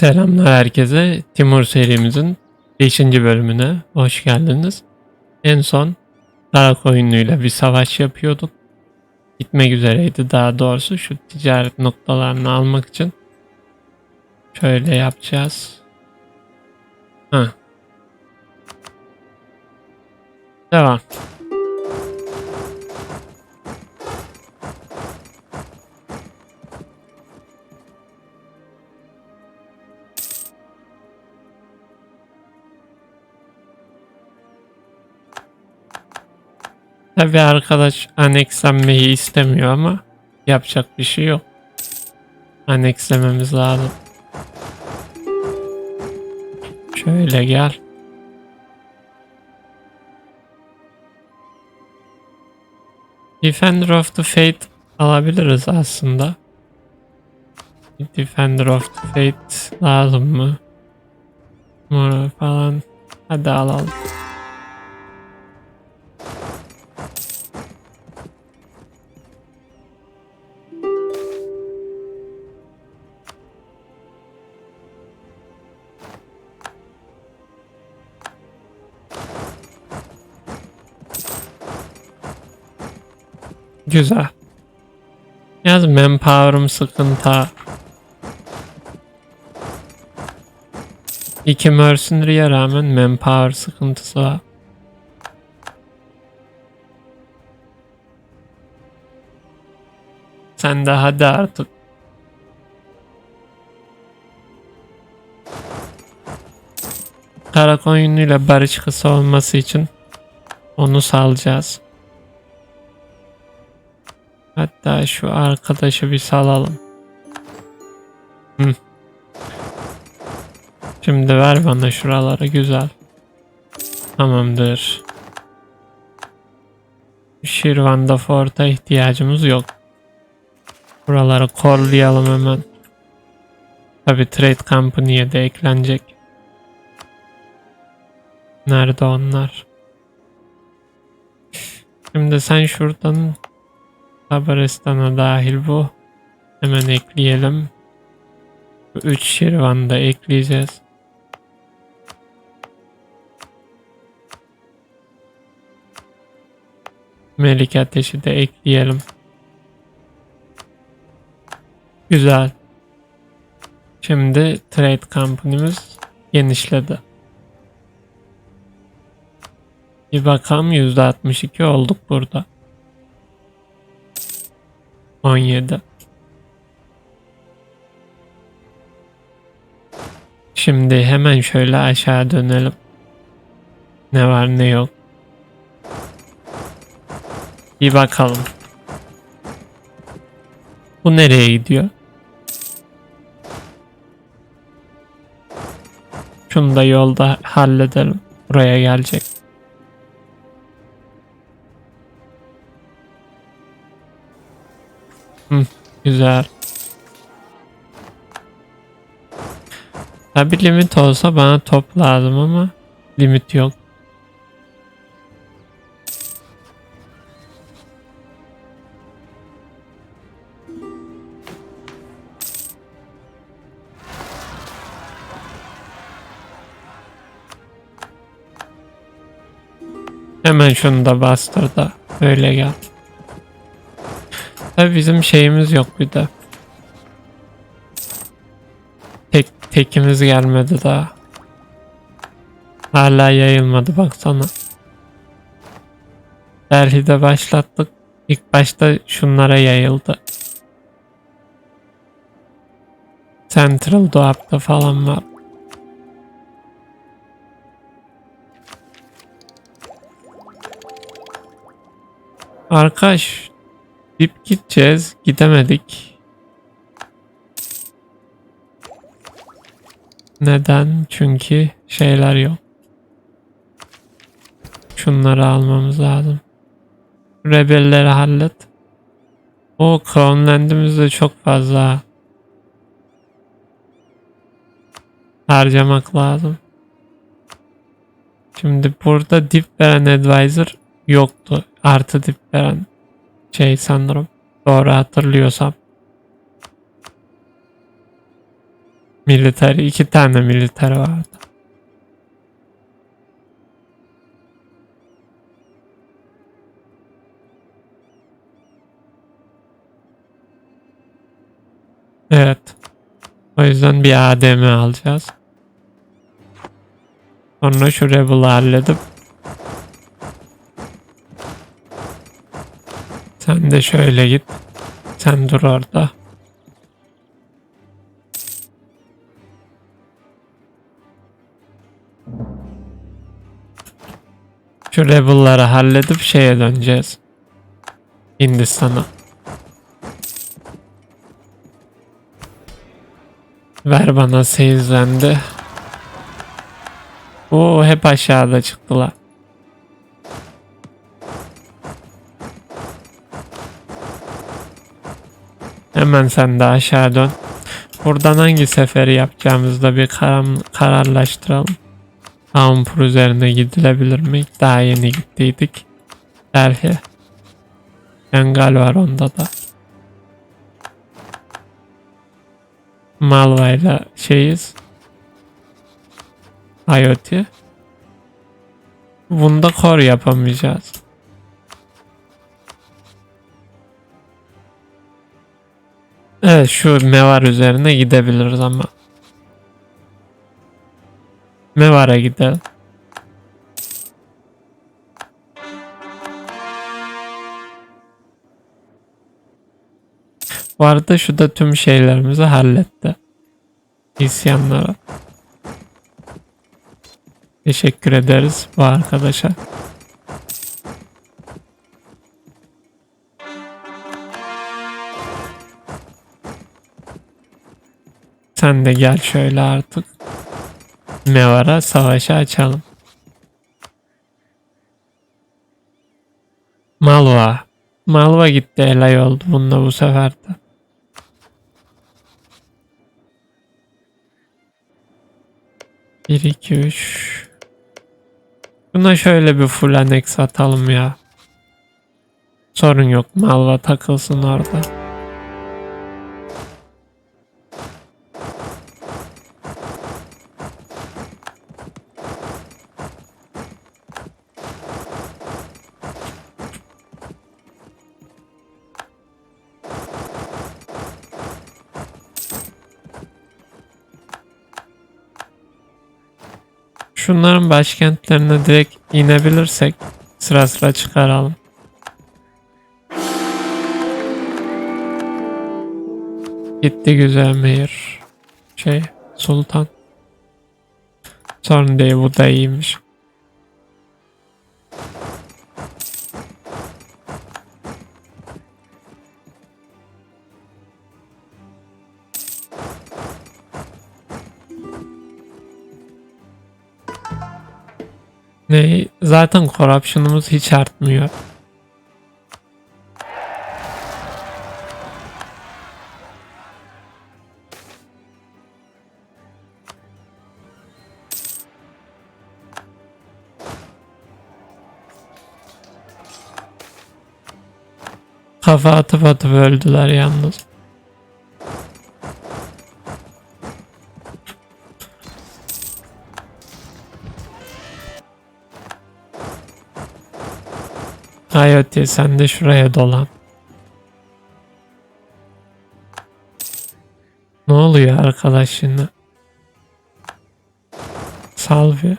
Selamlar herkese. Timur serimizin 5. bölümüne hoş geldiniz. En son Karakoyunlu'yla bir savaş yapıyorduk. Gitmek üzereydi daha doğrusu şu ticaret noktalarını almak için. Şöyle yapacağız. Ha. Devam. Tabi arkadaş annekslenmeyi istemiyor ama yapacak bir şey yok. Annekslememiz lazım. Şöyle gel. Defender of the Fate alabiliriz aslında. Defender of the Fate lazım mı? Mor falan. Hadi alalım. Güzel. Yaz manpower'ım sıkıntı. İki mercenary'e rağmen manpower sıkıntısı var. Sen de hadi artık. Karakoyunlu barış kısa olması için onu salacağız. Hatta şu arkadaşı bir salalım. Şimdi ver bana şuraları güzel. Tamamdır. Şirvan'da Fort'a ihtiyacımız yok. Buraları korlayalım hemen. Tabi Trade Company'ye de eklenecek. Nerede onlar? Şimdi sen şuradan Kabaristan'a dahil bu. Hemen ekleyelim. Bu 3 şirvanı da ekleyeceğiz. Melik ateşi de ekleyelim. Güzel. Şimdi trade company'miz genişledi. Bir bakalım %62 olduk burada. 17. Şimdi hemen şöyle aşağı dönelim. Ne var ne yok. Bir bakalım. Bu nereye gidiyor? Şunu da yolda halledelim. Buraya gelecek. Güzel. Tabi limit olsa bana top lazım ama limit yok. Hemen şunu da bastır da öyle gel. Tabii bizim şeyimiz yok bir de. Tek tekimiz gelmedi daha. Hala yayılmadı baksana. Delhi'de başlattık. İlk başta şunlara yayıldı. Central Doğap'ta falan var. Arkadaş Dip gideceğiz. Gidemedik. Neden? Çünkü şeyler yok. Şunları almamız lazım. Rebelleri hallet. O Crownland'imiz de çok fazla. Harcamak lazım. Şimdi burada dip veren advisor yoktu. Artı dip veren şey sanırım. Doğru hatırlıyorsam. Military iki tane military vardı. Evet. O yüzden bir ADM alacağız. Sonra şu Rebel'ı halledip Sen de şöyle git. Sen dur orada. Şu Rebel'ları halledip şeye döneceğiz. Hindistan'a. Ver bana seyizlendi. Oo hep aşağıda çıktılar. Hemen sen de aşağı dön. Buradan hangi seferi yapacağımızda bir karar, kararlaştıralım. Ampur üzerine gidilebilir mi? Daha yeni gittiydik. Delhi. Bengal var onda da. Malva'yla şeyiz. IoT. Bunda core yapamayacağız. Evet şu Mevar üzerine gidebiliriz ama. Mevar'a gidelim. Bu arada şu da tüm şeylerimizi halletti. İsyanlara. Teşekkür ederiz bu arkadaşa. Sen de gel şöyle artık. Mevar'a savaşı açalım. Malva. Malva gitti elay oldu bunda bu sefer de. Bir, iki, üç. Buna şöyle bir full annex atalım ya. Sorun yok. Malva takılsın orada. Şunların başkentlerine direkt inebilirsek sıra sıra çıkaralım. Gitti güzel mehir. Şey sultan. Sorun değil bu da iyiymiş. Ne? Zaten corruption'ımız hiç artmıyor. Kafa atıp atıp öldüler yalnız. IoT sen de şuraya dolan. Ne oluyor arkadaş şimdi? Salvi.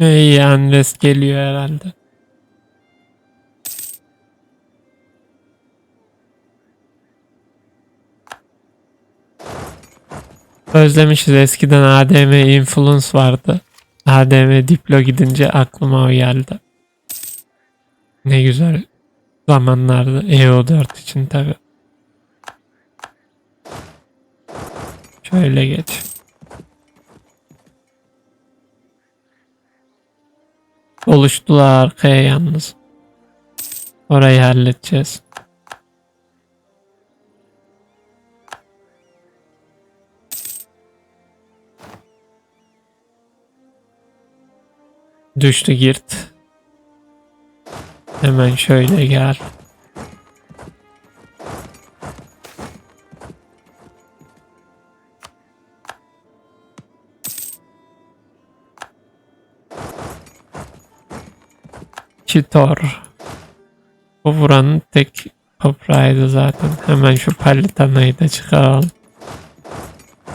İyi Andres geliyor herhalde. Özlemişiz eskiden ADM Influence vardı. ADM Diplo gidince aklıma o geldi. Ne güzel zamanlardı EO4 için tabi. Şöyle geç. Oluştular arkaya yalnız. Orayı halledeceğiz. Düştü girt. Hemen şöyle gel. Çitor. Bu buranın tek toprağıydı zaten. Hemen şu palitanayı da çıkaralım.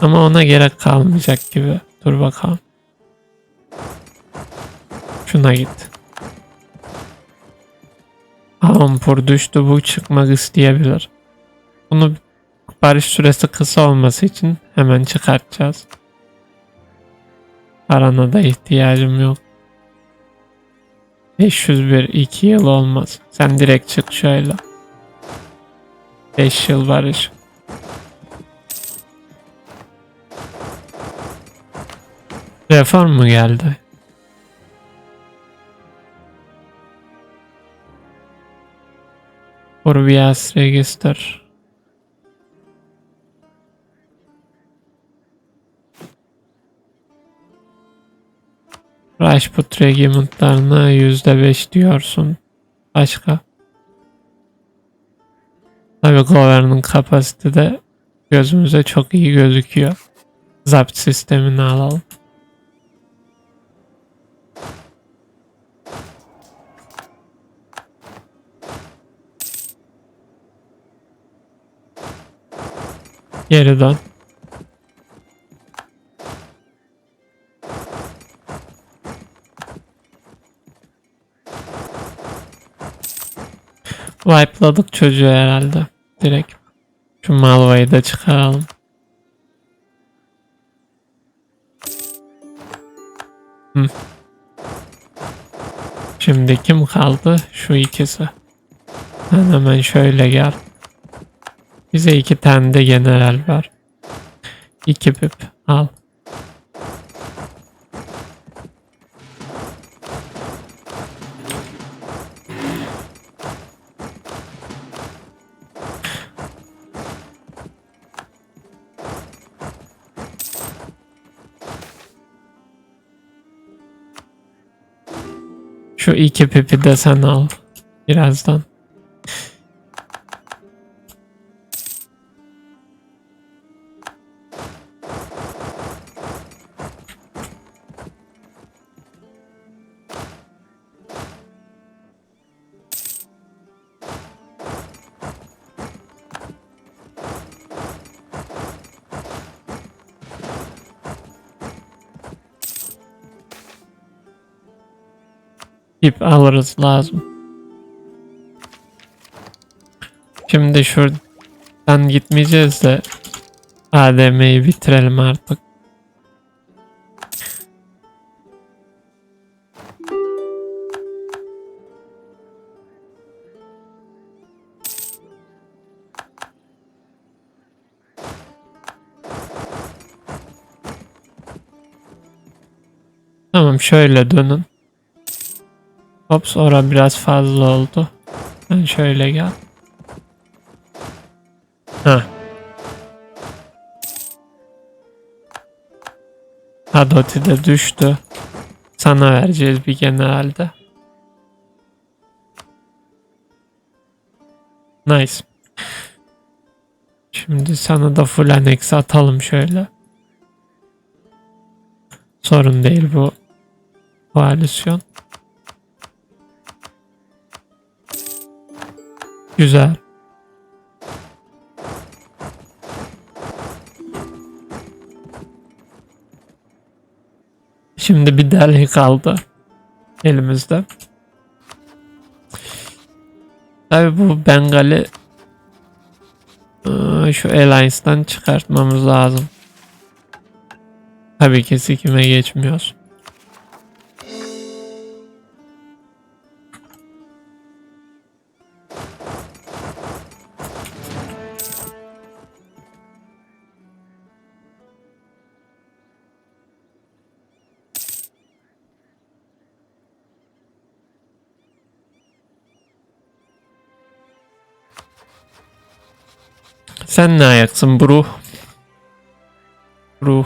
Ama ona gerek kalmayacak gibi. Dur bakalım. Şuna git. Ampur düştü bu çıkmak isteyebilir. Bunu barış süresi kısa olması için hemen çıkartacağız. Parana da ihtiyacım yok. 501 2 yıl olmaz. Sen direkt çık şöyle. 5 yıl barış. Reform mu geldi? Urbias Register. Rajput regimentlarına %5 diyorsun. Başka? Tabii Govern'ın kapasite de gözümüze çok iyi gözüküyor. Zapt sistemini alalım. Geri dön. Wipe'ladık çocuğu herhalde. Direkt. Şu Malva'yı da çıkaralım. Hı. Şimdi kim kaldı? Şu ikisi. Sen hemen şöyle gel. Bize iki tane de general var. İki pip al. Şu iki pipi de sen al. Birazdan. İp alırız lazım. Şimdi şuradan gitmeyeceğiz de ADM'yi bitirelim artık. Tamam şöyle dönün. Hops ora biraz fazla oldu. Ben şöyle gel. Ha. Hadoti de düştü. Sana vereceğiz bir generalde. Nice. Şimdi sana da full annex atalım şöyle. Sorun değil bu koalisyon. Güzel. Şimdi bir Delhi kaldı elimizde. Tabi bu Bengal'i ıı, şu Alliance'dan çıkartmamız lazım. Tabii ki sikime geçmiyoruz. Sen ne ayaksın Bruh? Bruh.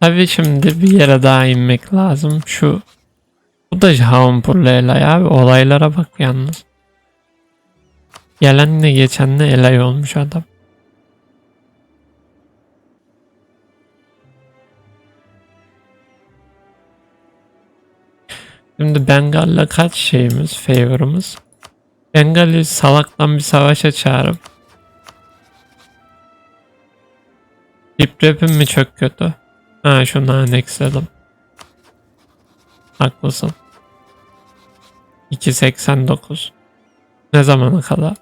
Tabii şimdi bir yere daha inmek lazım. Şu bu da Jaunpur Leyla ya. Olaylara bak yalnız. Gelenle geçenle elay olmuş adam. Şimdi Bengal'la kaç şeyimiz, favor'ımız? Bengal'i salaktan bir savaşa çağırıp Hip rap'im mi çok kötü? Ha şunu annexledim. Haklısın. 2.89 Ne zamana kadar?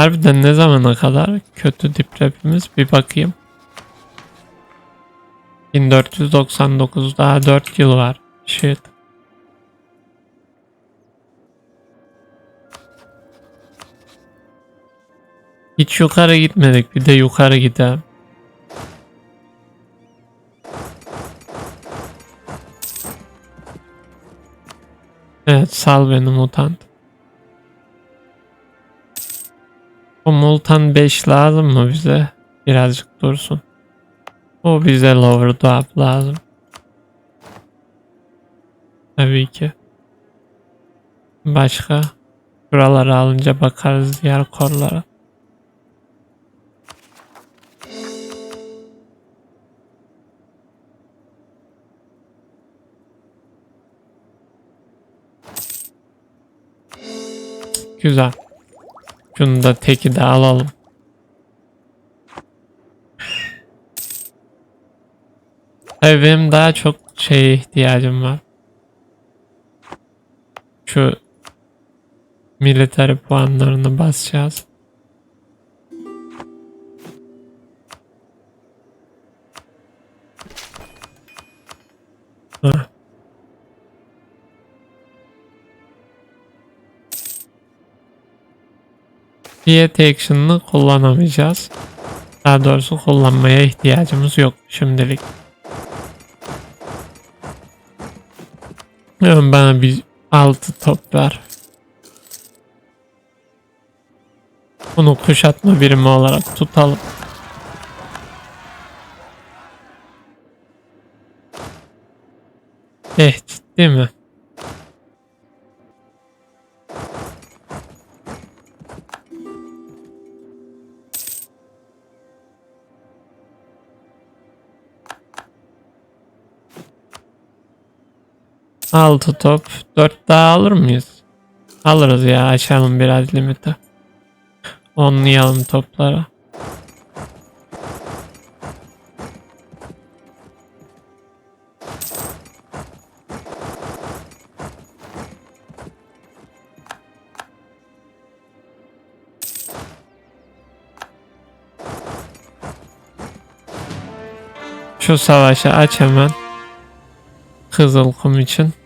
Harbiden ne zamana kadar kötü dip rapimiz bir bakayım. 1499 daha 4 yıl var. Shit. Hiç yukarı gitmedik bir de yukarı gidelim. Evet sal beni mutant. O Multan 5 lazım mı bize? Birazcık dursun. O bize lower drop lazım. Tabii ki. Başka? Buraları alınca bakarız diğer korlara. Güzel. Şunu da teki de alalım. Tabii benim daha çok şeye ihtiyacım var. Şu military puanlarını basacağız. Fiyat action'ını kullanamayacağız. Daha doğrusu kullanmaya ihtiyacımız yok şimdilik. Yani bana bir 6 top ver. Bunu kuşatma birimi olarak tutalım. Eh ciddi mi? Altı top. Dört daha alır mıyız? Alırız ya açalım biraz limiti. Onlayalım toplara. Şu savaşı aç hemen. Kızıl kum için.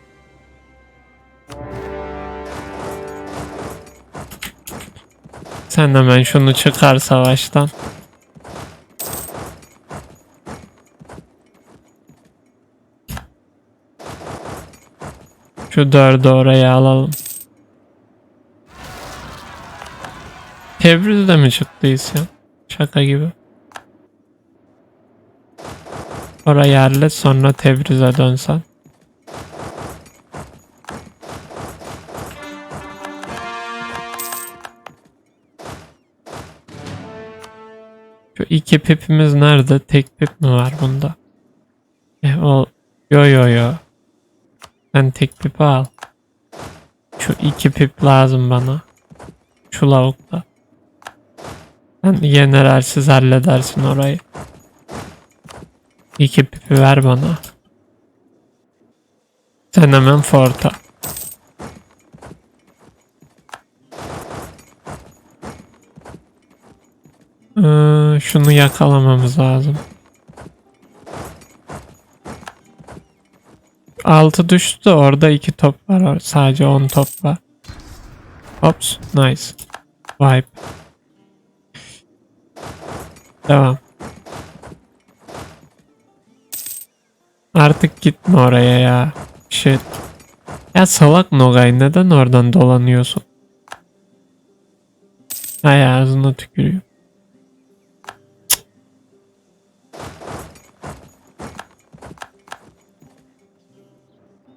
Sen hemen şunu çıkar savaştan. Şu dördü oraya alalım. Tebriz de mi çıktı isyan? Şaka gibi. Oraya hallet sonra Tebriz'e dönsen. Şu iki pipimiz nerede? Tek pip mi var bunda? E, o yo yo yo. Sen tek pipi al. Şu iki pip lazım bana. Şu lavukta. Sen generalsiz halledersin orayı. İki pipi ver bana. Sen hemen forta. Ee, şunu yakalamamız lazım. Altı düştü orada iki top var. Sadece 10 top var. Ops nice. Vibe. Devam. Artık gitme oraya ya. Shit. Ya salak Nogay neden oradan dolanıyorsun? Hay ağzına tükürüyor.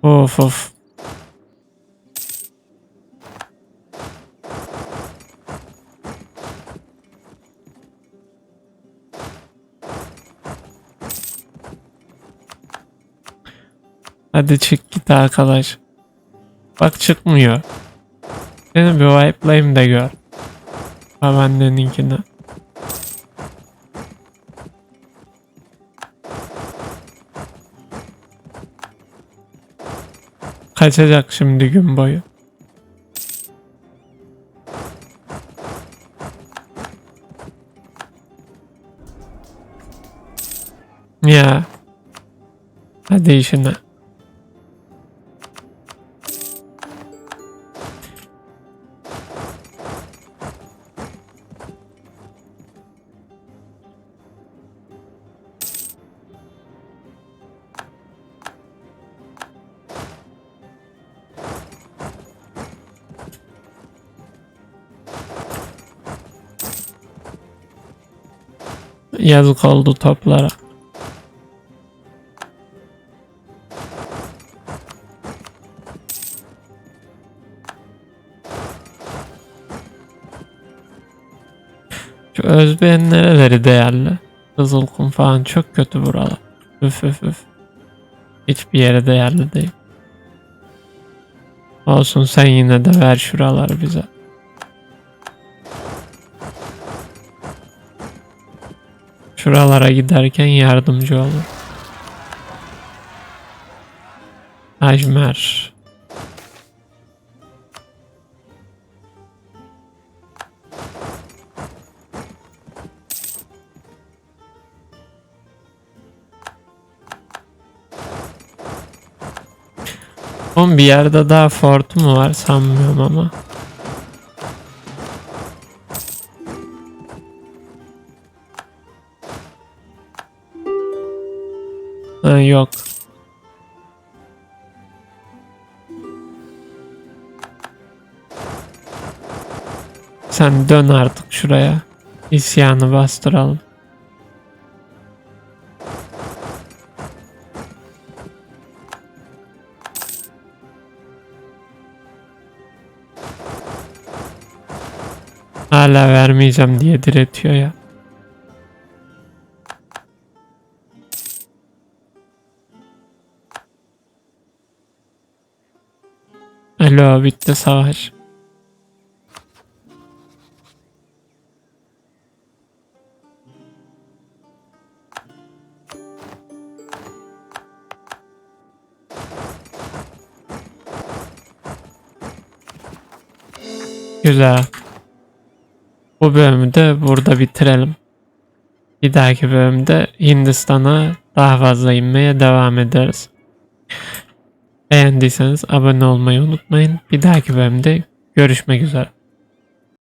Of of. Hadi çık git arkadaş. Bak çıkmıyor. Seni bir wipe'layayım da gör. Babaanneninkini. Kaçacak şimdi gün boyu. Ya. Hadi işine. Yazık oldu toplara. Şu Özbeğin nereleri değerli? Kızılkum falan çok kötü buralar. Üf üf üf. Hiçbir yere değerli değil. Olsun sen yine de ver şuraları bize. Şuralara giderken yardımcı olur. Ajmer. Oğlum bir yerde daha fort mu var sanmıyorum ama. Ha, yok. Sen dön artık şuraya. İsyanı bastıralım. Hala vermeyeceğim diye diretiyor ya. Alo bitti savaş. Güzel. Bu bölümü de burada bitirelim. Bir dahaki bölümde Hindistan'a daha fazla inmeye devam ederiz. Beğendiyseniz abone olmayı unutmayın. Bir dahaki bölümde görüşmek üzere.